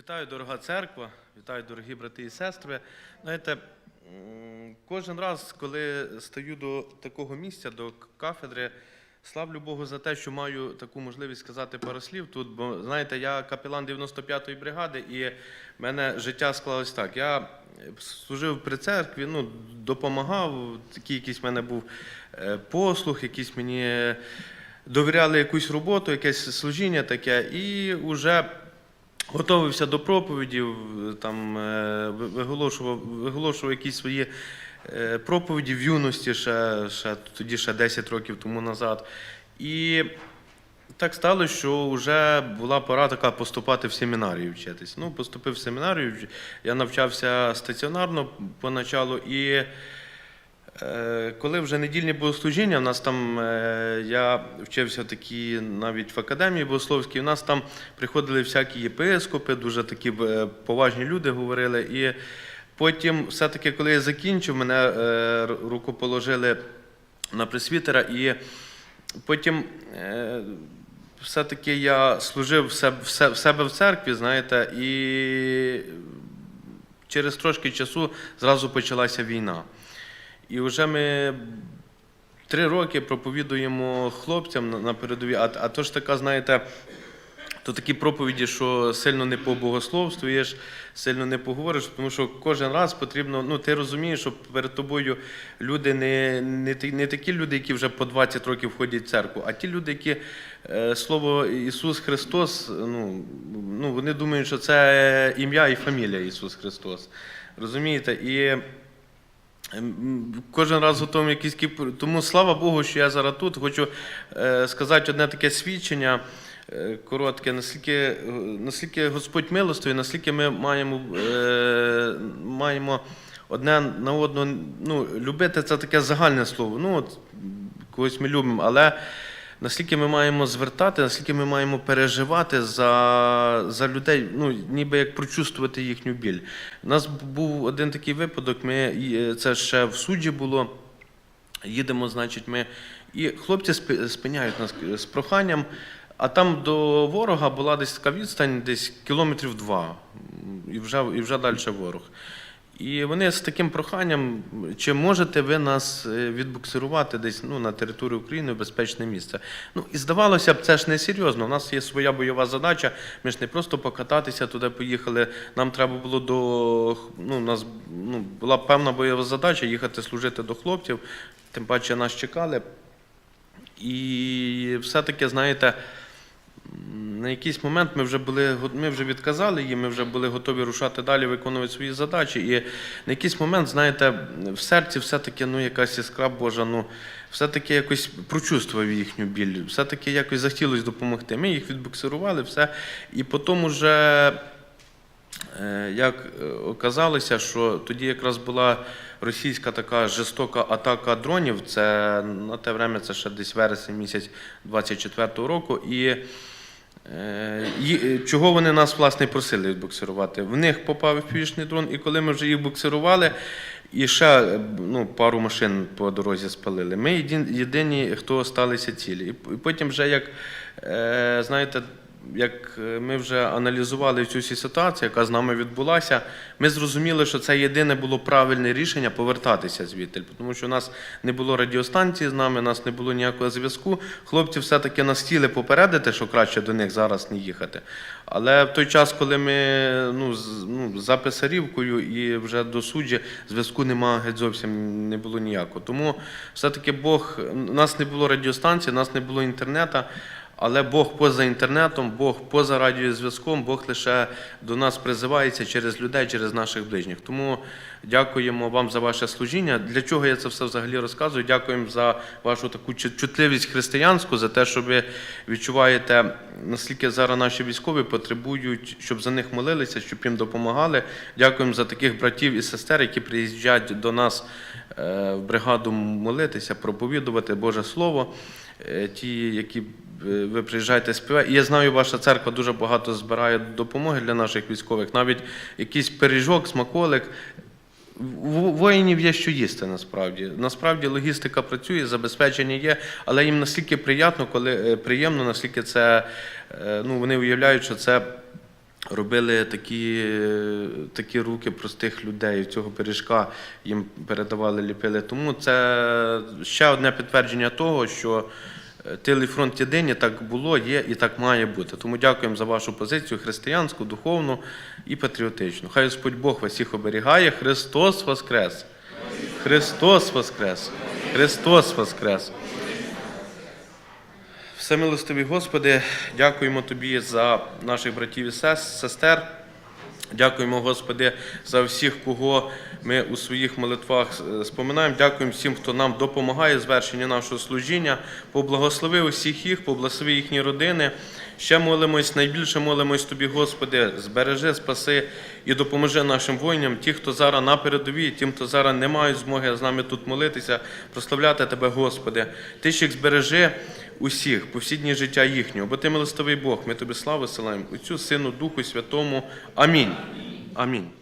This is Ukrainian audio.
Вітаю, дорога церква, вітаю, дорогі брати і сестри. Знаєте, кожен раз, коли стаю до такого місця, до кафедри, славлю Богу за те, що маю таку можливість сказати пару слів тут. Бо знаєте, я капелан 95-ї бригади, і в мене життя склалось так. Я служив при церкві, ну, допомагав, такий якийсь в мене був е, послуг, якийсь мені довіряли якусь роботу, якесь служіння таке, і вже готувався до проповідів, там е, виголошував, виголошував якісь свої е, проповіді в юності, ще, ще тоді ще 10 років тому назад. І так сталося, що вже була пора така поступати в семінарію вчитись. Ну, поступив в семінарію, я навчався стаціонарно поначалу і. Е, Коли вже недільні богослужіння, в нас там е, я вчився такі навіть в академії богословській, у нас там приходили всякі єпископи, дуже такі е, поважні люди говорили. І потім, все-таки, коли я закінчив, мене руку положили на пресвітера, і потім все-таки я служив в себе в церкві, знаєте, і через трошки часу зразу почалася війна. І вже ми три роки проповідуємо хлопцям на- передовій. А, а то ж така, знаєте, то такі проповіді, що сильно не побогословствуєш, сильно не поговориш, тому що кожен раз потрібно, ну ти розумієш, що перед тобою люди не, не, не такі люди, які вже по 20 років ходять в церкву, а ті люди, які е, слово Ісус Христос, ну, ну вони думають, що це ім'я і фамілія Ісус Христос. Розумієте? І Кожен раз готовий якісь кіп- Тому слава Богу, що я зараз тут. Хочу е, сказати одне таке свідчення е, коротке, наскільки, е, наскільки Господь милостивий, наскільки ми маємо, маємо одне на одного. Ну, любити це таке загальне слово. Ну, от, когось ми любимо, але наскільки ми маємо звертати, наскільки ми маємо переживати за, за людей, ну, ніби як прочувствувати їхню біль. У нас був один такий випадок, ми, це ще в суді було. Їдемо, значить, ми. І хлопці спиняють нас з проханням, а там до ворога була десь така відстань, десь кілометрів два, і вже, і вже далі ворог. І вони з таким проханням, чи можете ви нас е, відбуксирувати десь ну, на територію України в безпечне місце? Ну і здавалося б, це ж не серйозно. У нас є своя бойова задача. Ми ж не просто покататися туди поїхали. Нам треба було до ну, у нас ну, була певна бойова задача їхати служити до хлопців. Тим паче нас чекали. І все-таки, знаєте, на якийсь момент ми вже були ми вже відказали їм, ми вже були готові рушати далі, виконувати свої задачі. І на якийсь момент, знаєте, в серці все-таки ну, якась іскра Божа, ну, все-таки якось прочувствував їхню біль, все-таки якось захотілося допомогти. Ми їх відбуксирували, все. І потім вже. Е, Як е, оказалося, що тоді якраз була російська така жорстока атака дронів, це на те время, це ще десь вересень місяць 24-го року. І чого вони нас власне просили відбуксирувати? В них попав півічний дрон, і коли ми вже їх буксирували, і ще е, ну, пару машин по дорозі спалили. Ми єдині, хто залишилися цілі. І потім вже як, е, знаєте, як е, ми вже аналізували цю ситуацію, яка з нами відбулася, ми зрозуміли, що це єдине було правильне рішення повертатися звідти, тому що у нас не було радіостанції з нами, у нас не було ніякого зв'язку. Хлопці все-таки нас хотіли попередити, що краще до них зараз не їхати. Але в той час, коли ми ну, з- ну, за Писарівкою і вже до суджі, зв'язку немає геть зовсім не було ніякого. Тому все-таки Бог, у нас не було радіостанції, у нас не було інтернету. Але Бог поза інтернетом, Бог поза радіозв'язком, Бог лише до нас призивається через людей, через наших ближніх. Тому дякуємо вам за ваше служіння. Для чого я це все взагалі розказую? Дякуємо за вашу таку чут- чутливість християнську, за те, що ви відчуваєте, наскільки зараз наші військові потребують, щоб за них молилися, щоб їм допомагали. Дякуємо за таких братів і сестер, які приїжджають до нас е, в бригаду молитися, проповідувати Боже Слово. Е, Ті, які е, ви приїжджаєте співати. І я знаю, ваша церква дуже багато збирає допомоги для наших військових. Навіть якийсь пиріжок, смаколик. Воїнів є що їсти насправді. Насправді логістика працює, забезпечення є, але їм настільки приємно, коли е, приємно, наскільки це ну, вони уявляють, що це робили такі, такі руки простих людей. Цього пиріжка їм передавали, ліпили. Тому це ще одне підтвердження того, що е, тил і фронт єдині так було, є і так має бути. Тому дякуємо за вашу позицію християнську, духовну і патріотичну. Хай Господь Бог вас всіх оберігає. Христос Воскрес! Христос Воскрес! Христос Воскрес! Всемилостивий Господи, дякуємо Тобі за наших братів і сес- сестер. Дякуємо, Господи, за всіх, кого ми у своїх молитвах е, споминаємо. Дякуємо всім, хто нам допомагає в звершенні нашого служіння. Поблагослови усіх їх, поблагослови їхні родини. Ще молимось, найбільше молимось Тобі, Господи, збережи, спаси і допоможи нашим воїнам, ті, хто зараз на передовій, тим, хто зараз не мають змоги з нами тут молитися, прославляти Тебе, Господи. Ти ж їх збережи усіх, повсіднє життя їхнього, бо Ти милостивий Бог, ми Тобі славу силаємо, Отцю, Сину, Духу Святому. Амінь. Амінь.